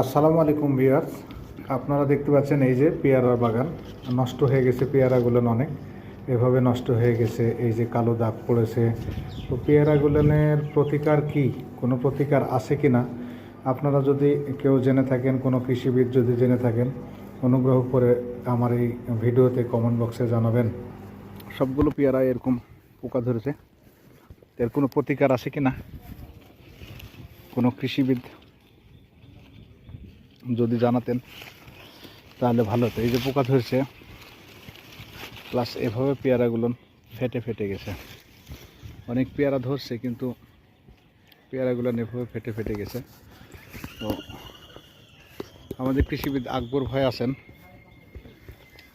আসসালামু আলাইকুম ভিউয়ার্স। আপনারা দেখতে পাচ্ছেন এই যে পেয়ারার বাগান। নষ্ট হয়ে গেছে পেয়ারাগুলো অনেক। এভাবে নষ্ট হয়ে গেছে, এই যে কালো দাগ পড়েছে। তো পেয়ারাগুলোনের প্রতিকার কি? কোনো প্রতিকার আছে কি না আপনারা যদি কেউ জেনে থাকেন, কোনো কৃষিবিদ যদি জেনে থাকেন, অনুগ্রহ করে আমার এই ভিডিওতে কমেন্ট বক্সে জানাবেন। সবগুলো পেয়ারা এরকম পোকা ধরেছে। এর কোনো প্রতিকার আছে কি না কোনো কৃষিবিদ যদি জানাতেন, তাহলে ভালো হতো। এই যে পোকা ধরছে প্লাস এভাবে পেয়ারাগুলো ফেটে ফেটে গেছে। অনেক পেয়ারা ধরছে, কিন্তু পেয়ারাগুলো এভাবে ফেটে ফেটে গেছে। তো আমাদের কৃষিবিদ আকবর ভাই আছেন।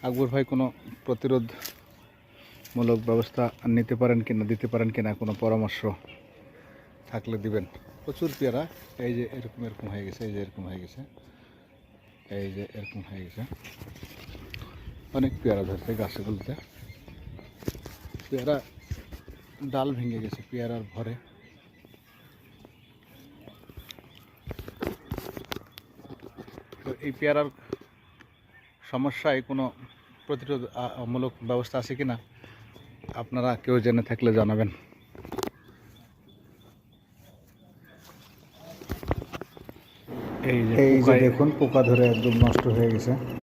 আকবর ভাই কোনো প্রতিরোধমূলক ব্যবস্থা নিতে পারেন কিনা, দিতে পারেন কিনা কোনো পরামর্শ থাকলে দিবেন। প্রচুর পেয়ারা, এই যে এরকম এরকম হয়ে গেছে, এই যে এরকম হয়ে গেছে। এই যে এরকম হয়ে গেছে। অনেক পেয়ারা ধরছে গাছগুলোতে পেয়ারা, ডাল ভেঙে গেছে পেয়ারার ভরে। তো এই পেয়ারার সমস্যায় কোনো প্রতিরোধ মূলক ব্যবস্থা আছে কি না আপনারা কেউ জেনে থাকলে জানাবেন। এই যে এই যে পোকায়- দেখুন পোকা ধরে একদম নষ্ট হয়ে গেছে।